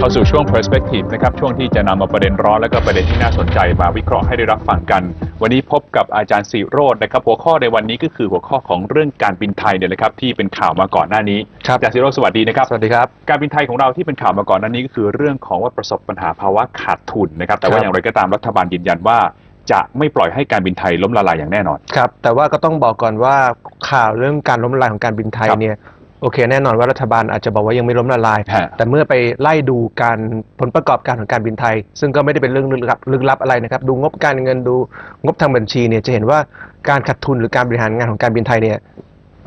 เข้าสู่ช่วง perspective นะครับ ช่วงที่จะนำมาประเด็นร้อนและก็ประเด็นที่น่าสนใจมาวิเคราะห์ให้ได้รับฟังกัน วันนี้พบกับอาจารย์สีโรจน์นะครับ หัวข้อในวันนี้ก็คือหัวข้อของเรื่องการบินไทยเนี่ยนะครับที่เป็นข่าวมาก่อนหน้านี้ครับอาจารย์สีโรจน์สวัสดีนะครับ สวัสดีครับ การบินไทยของเราที่เป็นข่าวมาก่อนหน้านี้ก็คือเรื่องของว่าประสบปัญหาภาวะขาดทุนนะครับ แต่ว่าครับอย่างไรก็ตามรัฐบาลยืนยันว่าจะไม่ปล่อยให้การบินไทยล้มละลายอย่างแน่นอน ครับ แต่ว่าก็ต้องบอกก่อนว่าข่าวเรื่องการล้มละลายของการบินไทยครับเนี่ย โอเค แน่นอนว่ารัฐบาลอาจจะบอกว่ายังไม่ล้มละลาย ฮะ แต่เมื่อไปไล่ดูการผลประกอบการของการบินไทย ซึ่งก็ไม่ได้เป็นเรื่องลึกลับลึกลับอะไรนะครับ ดูงบการเงินดูงบทางบัญชีเนี่ยจะเห็นว่าการขาดทุนหรือการบริหารงานของการบินไทยเนี่ย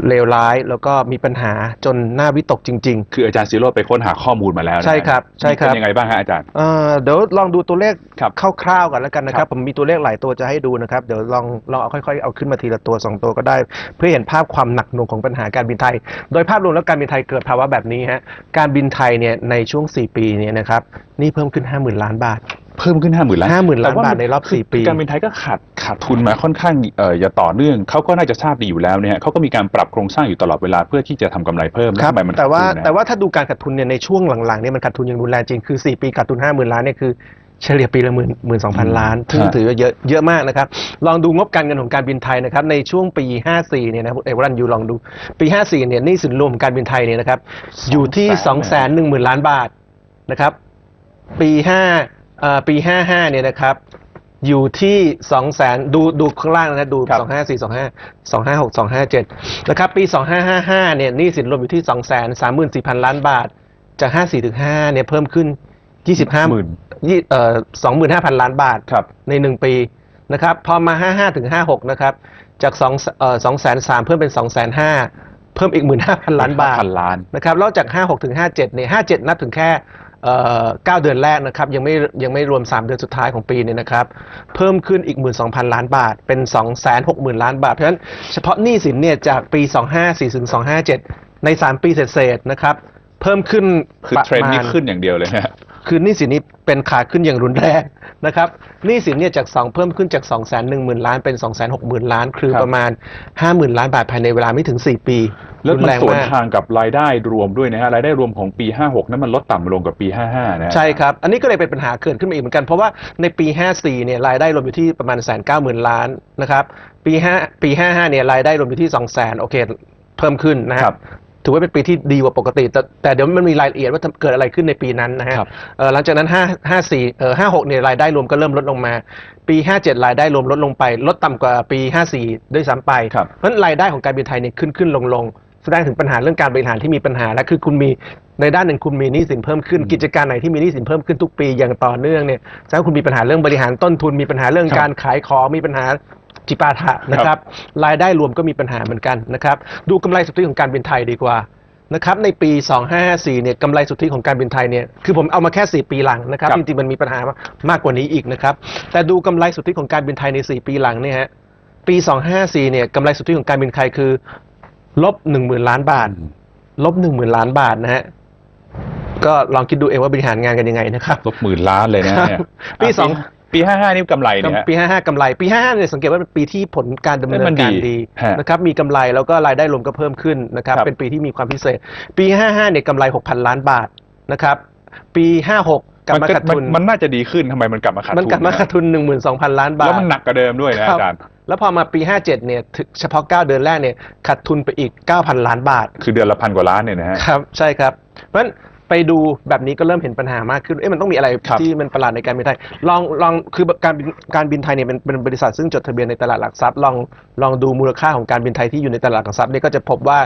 เลวร้าย แล้วก็มีปัญหาจนน่าวิตกจริง ๆ คืออาจารย์สีโรจน์ไปค้นหาข้อมูลมาแล้วนะฮะใช่ครับใช่ครับ เป็นยังไงบ้างฮะอาจารย์ เอ่อเดี๋ยวลองดูตัวเลขครับคร่าวๆกันแล้วกันนะคครัรับบ ผมมีตัวเลขหลายตัวจะให้ดูนะครับ เดี๋ยวลองลองเอาค่อยๆเอาขึ้นมาทีละตัวสองตัวก็ได้ เพื่อเห็นภาพความหนักหน่วงของปัญหาการบินไทย โดยภาพรวมแล้วการบินไทยเกิดภาวะแบบนี้ฮะการบินไทยเนี่ยในช่วง 4 ปีเนี่ยนะครับนี่เพิ่มขึ้น 50,000 ล้านบาท เพิ่มขึ้นห้าหมื่นล้าน50,000ล้านแต่ว่บาทในรอบคืสี่ปีการบินไทยก็ขาด ขาดทุนมาค่อนข้างเอ่ออย่าต่อเนื่องเขาก็น่าจะทราบดีอยู่แล้วเนี่ยเขาก็มีการปรับโครงสร้างอยู่ตลอดเวลาเพื่อที่จะทำกำไรเพิ่มครับทำไมมันแต่ว่าขดทุนนะแต่ว่าถ้าดูการขาดทุนเนี่ยในช่วงหลังๆเนี่ยมันขาดทุนอย่างรุนแรงจริงคือ 4 ปีขาดทุน 50,000 ล้านเนี่ยคือเฉลี่ยปีละหมื่นหมื่นสองพันล้านซึ่งฮะถือว่าเยอะเยอะมากนะครับ ลองดูงบการเงินของการบินไทยนะครับ ในช่วงปี 54 เนี่ยนะเอกวรันยูลองดู ปี 54 เนี่ยหนี่สินรวมของการบินไทยเนี่ยนะครับ อยู่ที่ 2 1 0 0 0 0 ล้านบาทนะครับ ปี5เอ่อปี 55 เนี่ยนะครับ อยู่ที่2 0 0 0 0 0ดูดูข้างล่างนะดูครับ2 5 4 2 5 2 5 6 2 5 7นะครับปี2555เนี่ยหนี่สินรวมอยู่ที่2 3 4 0 0 0ล้านบาท จาก54ถึง5เนี่ยเพิ่มขึ้น25หมื่นยี่เอ่อ25,000ล้านบาทครับใน1ปีนะครับพอมา55ถึง56นะครับจาก2เอ่อ2แสน3เพิ่มเป็น2 5 0 0 0เพิ่มอีก15,000ล้านบาทพันล้านนะครับแล้วจาก56ถึง57เนี่ย57นับถึงแค่ เอ่อ9เดือนแรกนะครับยังไม่ยังไม่รวม 3 เดือนสุดท้ายของปีเนี่ยนะครับเพิ่มขึ้นอีก 12,000 ล้านบาทเป็น 260,000 ล้านบาท เพราะฉะนั้นเฉพาะหนี้สินเนี่ยจากปี 254ถึง257 ใน 3 ปีเศษๆนะครับเพิ่มขึ้นคือประเทรนด์มานี้ณขึ้นอย่างเดียวเลยนะ คือหนี้สินนี้เป็นขาขึ้นอย่างรุนแรงนะครับหนี้สินเนี่ยจาก 2 เพิ่มขึ้นจาก 2 1 0 0 0 0 ล้านเป็น 2 6 0 0 0 0 ล้าน คือครับประมาณ 50,000 ล้านบาทภายในเวลาไม่ถึง 4 ปีแล้วรุมันแรงสวนมากทางกับรายได้รวมด้วยนะฮะรายได้รวมของปี 56 นั้นมันลดต่ำลงกว่าปี 55นะฮะใช่ครับ อันนี้ก็เลยเป็นปัญหาเกิดขึ้นมาอีกเหมือนกัน เพราะว่าในปี 54 เนี่ยรายได้รวมอยู่ที่ประมาณแสนเก้าหมื่นล้านนะครับปี5ปี 55 เนี่ยรายได้รวมอยู่ที่2 0 0 0 0 0โอเคเพิ่มขึ้นนะคครัรับบ ถือว่าเป็นปีที่ดีกว่าปกติ แต่แต่เดี๋ยวมันมีรายละเอียดว่าเกิดอะไรขึ้นในปีนั้นนะฮะครับ เอ่อหลังจากนั้น 5 54เอ่อ56เนี่ยรายได้รวมก็เริ่มลดลงมา ปี 57 รายได้รวมลดลงไป ลดต่ำกว่าปี 54 ด้วยซ้ำไป ครับ เพราะฉะนั้นรายได้ของการบินไทยเนี่ยขึ้นขึ้นลงลงแสดงถึงปัญหาเรื่องการบริหารที่มีปัญหาและคือคุณมีในด้านหนึ่งคุณมีหนี้สินเพิ่มขึ้น กิจการไหนที่มีหนี้สินเพิ่มขึ้นทุกปีอย่างต่อเนื่องเนี่ยแสดงว่าคุณมีปัญหาเรื่องบริหารต้นทุนมีปัญหาเรื่องครับการขายของมีปัญหา จิปาถะนะครับ รายได้รวมก็มีปัญหาเหมือนกันนะครับ ดูกำไรสุทธิของการบินไทยดีกว่านะครับในปี 2554เนี่ยกำไรสุทธิของการบินไทยเนี่ยคือผมเอามาแค่ 4 ปีหลังนะครับครับจริงๆมันมีปัญหามากกว่านี้อีกนะครับ แต่ดูกำไรสุทธิของการบินไทยใน 4 ปีหลังเนี่ยฮะปี 254เนี่ยกำไรสุทธิของการบินไทยคือลบหนึ่งหมื่นล้านบาท ลบหนึ่งหมื่นล้านบาทนะฮะก็ลองคิดดูเองว่าบริหารงานกันยังไงนะครับลบหมื่นล้านเลยนะเนี่ยปีสอง ปี 55 นี่กำไรเนี่ยฮะปี 55กำไร ปี 55เนี่ยสังเกตว่าเป็นปีที่ผลการดำเนิเอ้ยมันนดีการดีฮะนะครับ มีกำไรแล้วก็รายได้รวมก็เพิ่มขึ้นนะครับ ครับเป็นปีที่มีความพิเศษ ปี 55เนี่ยกำไร 6,000 ล้านบาทนะครับ ปี 56กลับมาก็ขาดทุน มันน่าจะดีขึ้นทำไมมันกลับมาขาดทุนมันกลับมาขาดทุน 12,000 ล้านบาท แล้วมันหนักกว่าเดิมด้วยนะคบอาจารย์ แล้วพอมาปี 57เนี่ยถึงเฉพาะ 9 เดือนแรกเนี่ยขาดทุนไปอีก 9,000 ล้านบาท คือเดือนละพันกว่าล้านเนี่ยนะฮะ ครับ ใช่ครับ เพราะฉะนั้น ไปดูแบบนี้ก็เริ่มเห็นปัญหามากขึ้น เอ๊ะมันต้องมีอะไรครับ ที่มันประหลาดในการบินไทย ลองลองคือการบินการบินไทยเนี่ยเป็นเป็นบริษัทซึ่งจดทะเบียนในตลาดหลักทรัพย์ลองลองดูมูลค่าของการบินไทยที่อยู่ในตลาดหลักทรัพย์เนี่ยก็จะพบว่า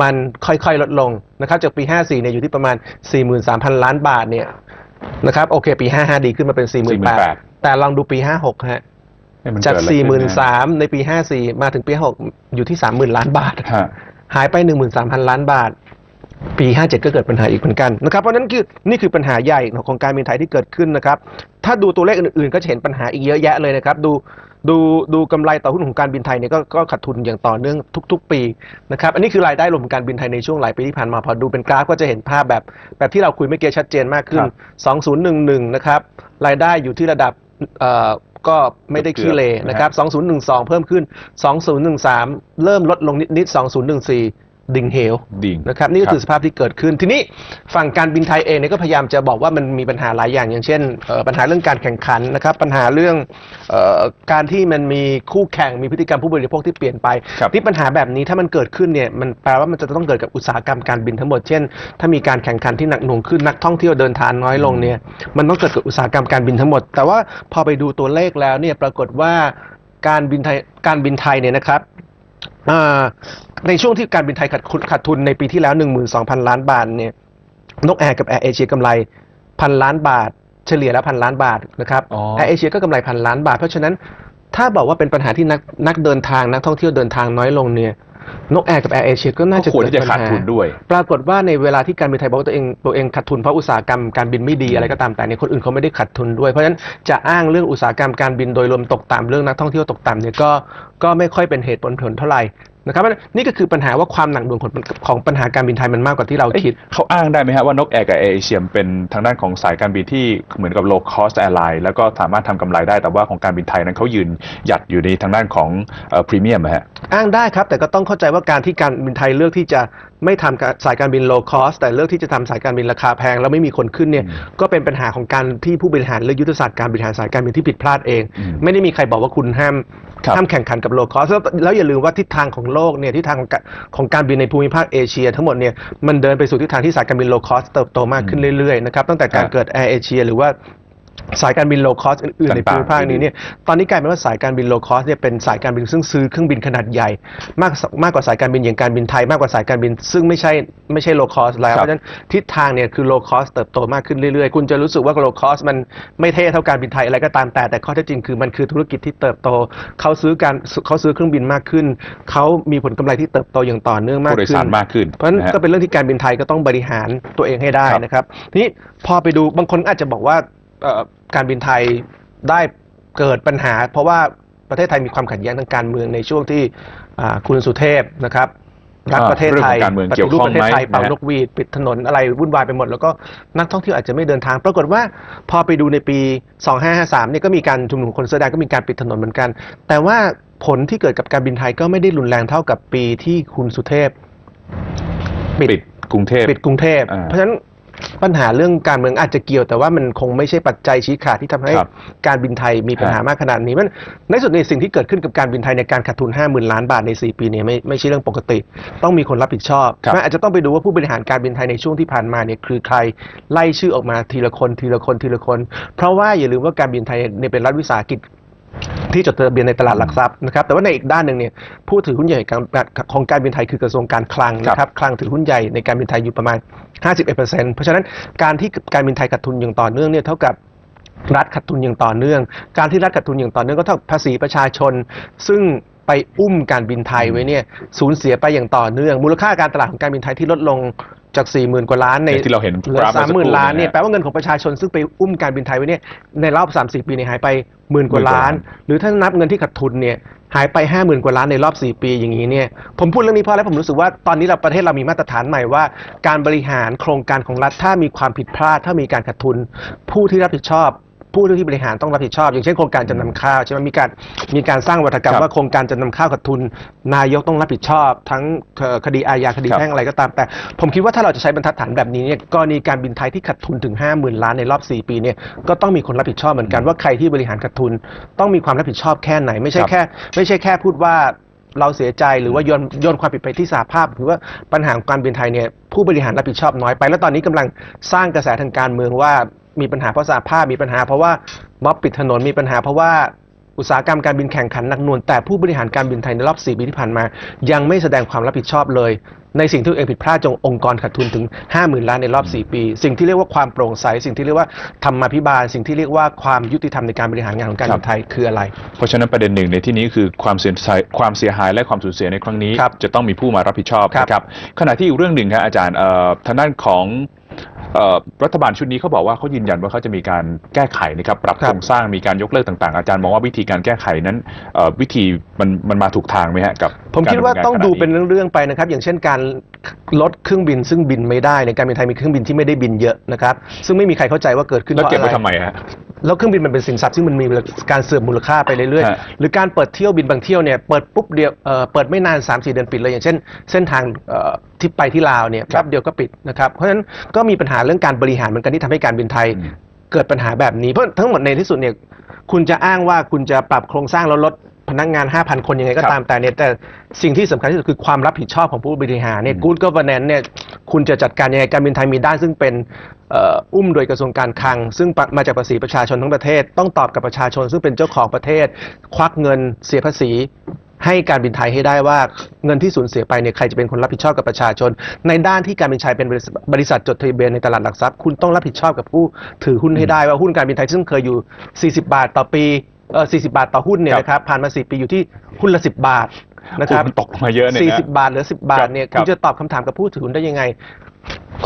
มันค่อยๆลดลงนะครับจากปี 54เนี่ยอยู่ที่ประมาณ 43,000 ล้านบาทเนี่ยนะครับโอเคปี 55 ดีขึ้นมาเป็น 48,000 แต่ลองดูปี 56ฮะเอ๊ะมันจากเดอะไรขึ้นนะ43,000 ในปี 54 มาถึงปี56อยู่ที่ 30,000 ล้านบาท ฮะ หายไป 13,000 ล้านบาท ปี 57 ก็เกิดปัญหาอีกเหมือนกันนะครับเพราะฉะนั้นคือนี่คือปัญหาใหญ่ของการบินไทยที่เกิดขึ้นนะครับถ้าดูตัวเลขอื่นๆ ก็จะเห็นปัญหาอีกเยอะแยะเลยนะครับดูดูดูกำไรต่อหุ้นของการบินไทยเนี่ยก็ก็ขาดทุนอย่างต่อเนื่องทุก ๆ ปีนะครับอันนี้คือรายได้รวมของการบินไทยในช่วงหลายปีที่ผ่านมาพอดูเป็นกราฟก็จะเห็นภาพแบบแบบที่เราคุยเมื่อกี้ชัดเจนมากขึ้นครับ2011 นะครับรายได้อยู่ที่ระดับเอ่อก็ไม่ได้ขี้เลนะครับ 2012 เพิ่มขึ้น 2013 เริ่มลดลงนิดๆ2014 ดิ่งเหวดิ่งนะครับนี่ก็คือสภาพที่เกิดขึ้น ทีนี้ฝั่งการบินไทยเองเนี่ยก็พยายามจะบอกว่ามันมีปัญหาหลายอย่างอย่างเช่นเอ่อปัญหาเรื่องการแข่งขันนะครับปัญหาเรื่องเออการที่มันมีคู่แข่งมีพฤติกรรมผู้บริโภคที่เปลี่ยนไป ครับ ที่ปัญหาแบบนี้ถ้ามันเกิดขึ้นเนี่ยมันแปลว่ามันจะต้องเกิดกับอุตสาหกรรมการบินทั้งหมดเช่น ถ้ามีการแข่งขันที่หนักหน่วงขึ้นนักท่องเที่ยวเดินทางน้อยลงเนี่ยมันต้องเกิดกับอุตสาหกรรมการบินทั้งหมด แต่ว่าพอไปดูตัวเลขแล้วเนี่ยปรากฏว่าการบินไทยการบินไทยเนี่ยนะครับอ่า ในช่วงที่การบินไทยขาดทุนขาดทุนในปีที่แล้ว 12,000 ล้านบาทเนี่ยนกแอร์กับแอร์เอเชียกำไรพันล้านบาท เฉลี่ยแล้วพันล้านบาทนะครับอ๋อแอร์เอเชียก็กำไรพันล้านบาท เพราะฉะนั้นถ้าบอกว่าเป็นปัญหาที่นักนักเดินทางนักท่องเที่ยวเดินทางน้อยลงเนี่ย นกแอร์กับแอร์เอเชียก็น่าจะก็ควรที่จะเกิขาดปัญหทุนด้วย ปรากฏว่าในเวลาที่การบินไทยบอกว่าตัวเองตัวเองขาดทุนเพราะอุตสาหกรรมการบินไม่ดีอะไรก็ตามแต่เนี่ยคนอื่นเขาไม่ได้ขาดทุนด้วย เพราะฉะนั้นจะอ้างเรื่องอุตสาหกรรมการบินโดยรวมตกต่ำเรื่องนักท่องเที่ยวตกต่ำเนี่ยก็ก็ไม่ค่อยเป็นเหตุผลผลเท่าไหร่ นะครับเพราะฉะนั้นนี่ก็คือปัญหาว่าความหนักหน่วงของของปัญหาการบินไทยมันมากกว่าที่เราเอ๊ะคิด เขาอ้างได้ไหมฮะว่านกแอร์กับแอร์เอเชียเป็นทางด้านของสายการบินที่เหมือนกับ low cost airline แล้วก็สามารถทำกำไรได้แต่ว่าของการบินไทยนั้นเขายืนหยัดอยู่ในทางด้านของพรีเมียมฮะอ้างได้ครับ แต่ก็ต้องเข้าใจว่าการที่การบินไทยเลือกที่จะไม่ทำการสายการบิน low cost แต่เลือกที่จะทำสายการบินราคาแพง แล้วไม่มีคนขึ้นเนี่ยอืมก็เป็นปัญหาของการที่ผู้บริหารเลือกยุทธศาสตร์การบริหารสายการบินที่ผิดพลาดเองอืมไม่ได้มีใครบอกว่าคุณห้ามครับห้ามแข่งขันกับ low cost แล้วแล้วอย่าลืมว่าทิศทางของโลกเนี่ยทิศทางของการของการบินในภูมิภาคเอเชีย ทั้งหมดเนี่ยมันเดินไปสู่ทิศทางที่สายการบิน low cost เติบโตมากขึ้นเรื่อยๆนะครับตั้งแต่การครับเกิดแอร์เอเชียหรือว่า สายการบิน low cost อื่นๆ ในภูมิภาคนี้เนี่ย ตอนนี้กลายเป็นว่าสายการบินโลคอสเนี่ยเป็นสายการบินซึ่งซื้อเครื่องบินขนาดใหญ่ มากมากกว่าสายการบินอย่างการบินไทยมากกว่าสายการบิน ซึ่งไม่ใช่ไม่ใช่โลคอสแล้วครับเพราะฉะนั้นทิศทางเนี่ยคือโลคอสเติบโตมากขึ้นเรื่อยๆ คุณจะรู้สึกว่าโลคอสมันไม่เท่เท่าการบินไทยอะไรก็ตามแต่ แต่ข้อเท็จจริงคือมันคือธุรกิจที่เติบโต เขาซื้อการเขาซื้อเครื่องบินมากขึ้น เขามีผลกำไรที่เติบโตอย่างต่อเนื่องมากผู้โดยขึ้สารนมากขึ้น เพราะฉะนั้นนะฮะก็เป็นเรื่องที่การบินไทยก็ต้องบริหารตัวเองให้ได้ครับนะครับ ทีนี้พอไปดูบางคนอาจจะบอกว่าเอ่อ การบินไทยได้เกิดปัญหา เพราะว่าประเทศไทยมีความขัดแย้งทางการเมืองในช่วงที่อ่าคุณสุเทพนะครับรักอ่าประเทศไทยเรื่องของการเมืองปเกี่ยวฏิรูปข้องประเทศไทยไหมเป่านะฮะนกหวีดปิดถนนอะไรวุ่นวายไปหมด แล้วก็นักท่องเที่ยวอาจจะไม่เดินทาง ปรากฏว่าพอไปดูในปี 2553เนี่ยก็มีการชุมนุมคนเสื้อแดงก็มีการปิดถนนเหมือนกัน แต่ว่าผลที่เกิดกับการบินไทยก็ไม่ได้รุนแรงเท่ากับปีที่คุณสุเทพปิดกรุงเทพปิดกรุงเทพอ่าเพราะฉะนั้น ปัญหาเรื่องการเมืองอาจจะเกี่ยวแต่ว่ามันคงไม่ใช่ปัจจัยชี้ขาดที่ทำให้ครับการบินไทยมีปัญหามากขนาดนี้มันในสุดในสิ่งที่เกิดขึ้นกับการบินไทยในการขาดทุน 5 0,000 ล้านบาทใน 4 ปีเนี่ยไม่ไม่ใช่เรื่องปกติ ต้องมีคนรับผิดชอบครับ มันอาจจะต้องไปดูว่าผู้บริหารการบินไทยในช่วงที่ผ่านมาเนี่ยคือใครไล่ชื่อออกมาทีละคนทีละคนทีละคน เพราะว่าอย่าลืมว่าการบินไทยเนี่ยเป็นรัฐวิสาหกิจ ที่จดทะเบียนในตลาดหลักทรัพย์นะครับแต่ว่าในอีกด้านหนึ่งเนี่ยผู้ถือหุ้นใหญ่ของการบินไทยคือกระทรวงการคลังนะครับคลังถือหุ้นใหญ่ในการบินไทยอยู่ประมาณ 51%เพราะฉะนั้นการที่การบินไทยขาดทุนอย่างต่อเนื่องเนี่ยเท่ากับรัฐขาดทุนอย่างต่อเนื่อง การที่รัฐขาดทุนอย่างต่อเนื่องก็เท่าภาษีประชาชน ซึ่งไปอุ้มการบินไทยไว้เนี่ยสูญเสียไปอย่างต่อเนื่อง มูลค่าการตลาดของการบินไทยที่ลดลง จาก 40,000 กว่าล้านในอย่างที่เราเห็นเหลือกราฟเมื่อสัสากมคหรู่มื่นล้านเนี่ยนะฮะแปลว่าเงินของประชาชนซึ่งไปอุ้มการบินไทยไว้เนี่ยในรอบ 3-4 ปีเนี่ยหายไปหมื่นกว่าล้าน หรือถ้านับเงินที่ขาดทุนเนี่ยหายไป 5 0,000 กว่าล้านในรอบ 4 ปีอย่างนี้เนี่ยผมพูดเรื่องนี้เพราะอะไรผมรู้สึกว่าตอนนี้เราประเทศเรามีมาตรฐานใหม่ว่า การบริหารโครงการของรัฐถ้ามีความผิดพลาด ถ้ามีการขาดทุน ผู้ที่รับผิดชอบ ผู้ที่บริหารต้องรับผิดชอบ อย่างเช่นโครงการจำนำข้าวใช่ไหมมีการมีการสร้างวัฒกรรมครับว่าโครงการจำนำข้าวขาดทุน นายกต้องรับผิดชอบ ทั้งเอ่อคดีอาญาคดีครับ แพ่งอะไรก็ตาม แต่ ผมคิดว่าถ้าเราจะใช้บรรทัดฐานแบบนี้เนี่ยกรณีการบินไทยที่ขาดทุนถึง 5 0,000 ล้านในรอบ 4 ปีเนี่ยก็ต้องมีคนรับผิดชอบเหมือนกันว่าใครที่บริหารขาดทุน ต้องมีความรับผิดชอบแค่ไหนไม่ใช่ครับแค่ไม่ใช่แค่พูดว่าเราเสียใจหรือว่าโยนโยนความผิดไปที่สาภาพหรือว่าปัญหาของการบินไทยเนี่ยผู้บริหารรับผิดชอบน้อยไป แล้วตอนนี้กำลังสร้างกระแสทางการเมืองว่า มีปัญหาเพราะสาภาพมีปัญหาเพราะว่าม็อบปิดถนนมีปัญหาเพราะว่าอุตสาหกรรมการบินแข่งขันหนักหน่วงแต่ผู้บริหารการบินไทยในรอบ 4 ปีที่ผ่านมา ยังไม่แสดงความรับผิดชอบเลย ในสิ่งที่ตัวเองผิดพลาดจงองค์กรขาดทุนถึง 50,000 ล้านในรอบ 4 ปี สิ่งที่เรียกว่าความโปร่งใส สิ่งที่เรียกว่าธรรมาภิบาล สิ่งที่เรียกว่าความยุติธรรมในการบริหารงานของการบินไทยคืออะไร เพราะฉะนั้นประเด็นหนึ่งในที่นี้คือความเสียหายความเสียหายและความสูญเสียในครั้งนี้ครับจะต้องมีผู้มารับผิดชอบครับนะครับขณะที่อีกเรื่องหนึ่งครับอาจารย์เอ่อทางด้านของเอ่อ รัฐบาลชุดนี้เขาบอกว่าเขายืนยันว่าเขาจะมีการแก้ไขนะครับปรับครับโครงสร้างมีการยกเลิกต่างๆ อาจารย์มองว่าวิธีการแก้ไขนั้นเอ่อวิธีมันมันมาถูกทางไหมฮะกับผมคิดว่าการต้องำดูขณะเป็นเรื่องๆไปนะครับ อย่างเช่นการลดเครื่องบินซึ่งบินไม่ได้ในการบินไทยมีเครื่องบินที่ไม่ได้บินเยอะนะครับ ซึ่งไม่มีใครเข้าใจว่าเกิดขึ้นแล้วเพราะเก็บอะไรไว้ทำไมฮะ แล้วเครื่องบินมันเป็นสินทรัพย์ซึ่งมันมีการเสื่อมมูลค่าไปเรื่อยฮะ ๆ หรือการเปิดเที่ยวบินบางเที่ยวเนี่ยเปิดปุ๊บเดียวเอ่อเปิดไม่นาน 3 4 เดือนปิดเลยอย่างเช่น เส้นทางเอ่อที่ไปที่ลาวเนี่ยครัแป๊บบเดียวก็ปิดนะครับเพราะฉะนั้นก็มีปัญหาเรื่องการบริหารเหมือนกันที่ทำให้การบินไทย อืม เกิดปัญหาแบบนี้เพราะทั้งหมดในที่สุดเนี่ยคุณจะอ้างว่าคุณจะปรับโครงสร้างแล้วลดพนักงาน 5,000 คนยังไงก็ครับตามแต่เนี่ยแต่สิ่งที่สำคัญที่สุดคือความรับผิดชอบของผู้บริหารเนี่ยอืม good governance เนี่ย คุณจะจัดการยังไงการบินไทยมีด้านซึ่งเป็นอุ้มโดยกระทรวงการคลัง ซึ่งมาจากภาษีประชาชนทั้งประเทศ ต้องตอบกับประชาชนซึ่งเป็นเจ้าของประเทศ ควักเงินเสียภาษีให้การบินไทยให้ได้ว่าเงินที่สูญเสียไปเนี่ยใครจะเป็นคนรับผิดชอบกับประชาชน ในด้านที่การบินไทยเป็นบริษัทจดทะเบียนในตลาดหลักทรัพย์ คุณต้องรับผิดชอบกับผู้ถือหุ้นให้ได้ว่าหุ้นการบินไทยซึ่งเคยอยู่ 40 บาทต่อปีเออ40 บาทต่อหุ้นเนี่ยนะครับผ่านมา 4 ปีอยู่ที่หุ้นละ 10 บาท นะครับโอ้มันตกลงมาเยอะเนี่ยนะสี่สิบบาทเหรือ10บาทเนี่ยครับคุณจะตอบคำถามกับผู้ถือหุ้นได้ยังไง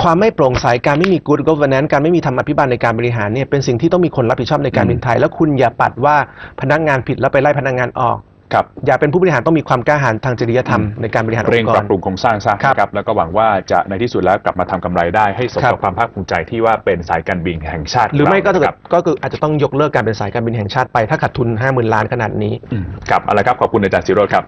ความไม่โปร่งใสการไม่มี good governance การไม่มีธรรมาภิบาลในการบริหารเนี่ยเป็นสิ่งที่ต้องมีคนรับผิดชอบในการบินไทย แล้วคุณอย่าปัดว่าพนักงานผิดแล้วไปไล่พนักงานออก ครับอย่าเป็นผู้บริหารต้องมีความกล้าหาญทางจริยธรรมในการบริหารองเร่งค์กปรัรบปรุงโครงสร้างซะครับนะครับแล้วก็หวังว่าจะในที่สุดแล้วกลับมาทำกำไรได้ให้สมครักับบความภาคภูมิใจที่ว่าเป็นสายการบินแห่งชาติ หรือไม่ก็ขงถ้าเาเกินะคดรับก็คืออาจจะต้องยกเลิกการเป็นสายการบินแห่งชาติไปถ้าขาดทุน 50,000 ล้านขนาดนี้อืมครับเอาละครับขอบคุณอาจารย์สิโรจน์ครับ